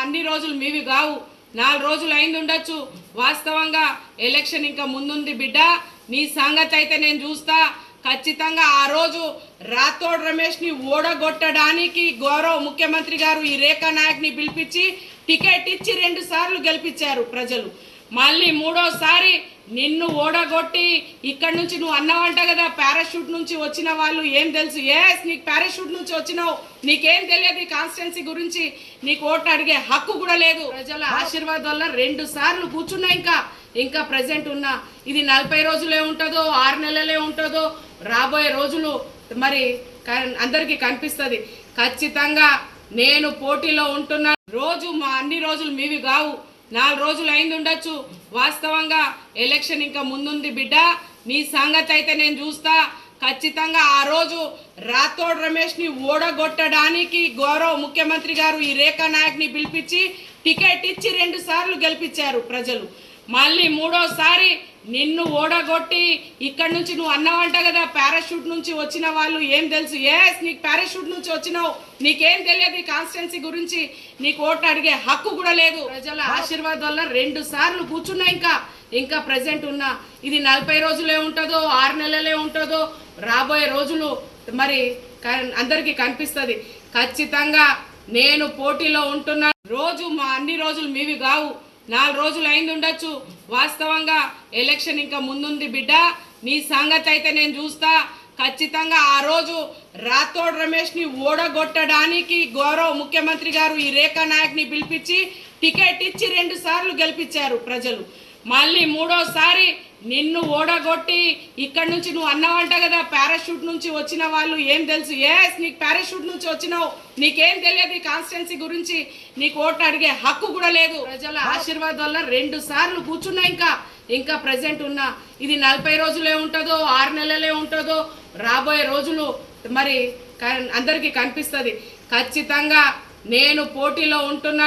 అన్ని రోజులు మీవి కావు. నాలుగు రోజులు అయింది ఉండొచ్చు. వాస్తవంగా ఎలక్షన్ ఇంకా ముందుంది బిడ్డ. నీ సంగతి అయితే నేను చూస్తా. ఖచ్చితంగా ఆ రోజు రాథోడ్ రమేష్ని ఓడగొట్టడానికి గౌరవ ముఖ్యమంత్రి గారు ఈ రేఖా నాయక్ని పిలిపించి టికెట్ ఇచ్చి రెండు సార్లు గెలిపించారు ప్రజలు. మళ్ళీ మూడోసారి నిన్ను ఓడగొట్టి ఇక్కడ నుంచి నువ్వు అన్నావంట కదా పారాషూట్ నుంచి వచ్చిన వాళ్ళు ఏం తెలుసు? ఎస్ నీకు పారాషూట్ నుంచి వచ్చినావు. నీకేం తెలియదు కాన్స్టిట్యున్సీ గురించి? నీకు ఓటు అడిగే హక్కు కూడా లేదు. ప్రజల ఆశీర్వాదం వల్ల రెండు సార్లు కూర్చున్నా ఇంకా ఇంకా ప్రజెంట్ ఉన్నా. ఇది నలభై రోజులే ఉంటుందో ఆరు నెలలే ఉంటుందో రాబోయే రోజులు మరి అందరికీ కనిపిస్తుంది. ఖచ్చితంగా నేను పోటీలో ఉంటున్నా. రోజు మా అన్ని రోజులు మీవి కావు. నాలుగు రోజులు అయింది ఉండొచ్చు. వాస్తవంగా ఎలక్షన్ ఇంకా ముందుంది బిడ్డ. నీ సంగతి అయితే నేను చూస్తా. ఖచ్చితంగా ఆ రోజు రాథోడ్ రమేష్ని ఓడగొట్టడానికి గౌరవ ముఖ్యమంత్రి గారు ఈ రేఖా నాయక్ని పిలిపించి టికెట్ ఇచ్చి రెండు సార్లు గెలిపించారు ప్రజలు. మళ్ళీ మూడోసారి నిన్ను ఓడగొట్టి ఇక్కడ నుంచి నువ్వు అన్నావంట కదా పారాషూట్ నుంచి వచ్చిన వాళ్ళు ఏం తెలుసు? ఎస్ నీకు పారాషూట్ నుంచి వచ్చినావు. నీకేం తెలియదు ఈ కాన్స్టిట్యున్సీ గురించి. నీకు ఓటు అడిగే హక్కు కూడా లేదు. ప్రజల ఆశీర్వాదం వల్ల రెండు సార్లు కూర్చున్నా ఇంకా ఇంకా ప్రజెంట్ ఉన్నా. ఇది నలభై రోజులే ఉంటుందో ఆరు నెలలే ఉంటుందో రాబోయే రోజులు మరి క- అందరికీ కనిపిస్తుంది. ఖచ్చితంగా నేను పోటీలో ఉంటున్నా. రోజు మా అన్ని రోజులు మీవి కావు. నాలుగు రోజులు అయింది ఉండొచ్చు. వాస్తవంగా ఎలక్షన్ ఇంకా ముందుంది బిడ్డ. నీ సంగతి అయితే నేను చూస్తా. ఖచ్చితంగా ఆ రోజు రాథోడ్ రమేష్ని ఓడగొట్టడానికి గౌరవ ముఖ్యమంత్రి గారు ఈ రేఖా నాయక్ని పిలిపించి టికెట్ ఇచ్చి రెండు సార్లు గెలిపించారు ప్రజలు. మళ్ళీ మూడోసారి నిన్ను ఓడగొట్టి ఇక్కడ నుంచి నువ్వు అన్నావంట కదా పారాషూట్ నుంచి వచ్చిన వాళ్ళు ఏం తెలుసు? ఎస్ నీకు పారాషూట్ నుంచి వచ్చినావు. నీకేం తెలియదు ఈ కాన్స్టిట్యున్సీ గురించి. నీకు ఓటు అడిగే హక్కు కూడా లేదు. ప్రజల ఆశీర్వాదం వల్ల రెండు సార్లు కూర్చున్నా ఇంకా. ఇంకా ప్రజెంట్ ఉన్నా. ఇది నలభై రోజులే ఉంటుందో ఆరు నెలలే ఉంటుందో రాబోయే రోజులు మరి అందరికీ కనిపిస్తుంది. ఖచ్చితంగా నేను పోటీలో ఉంటున్నా.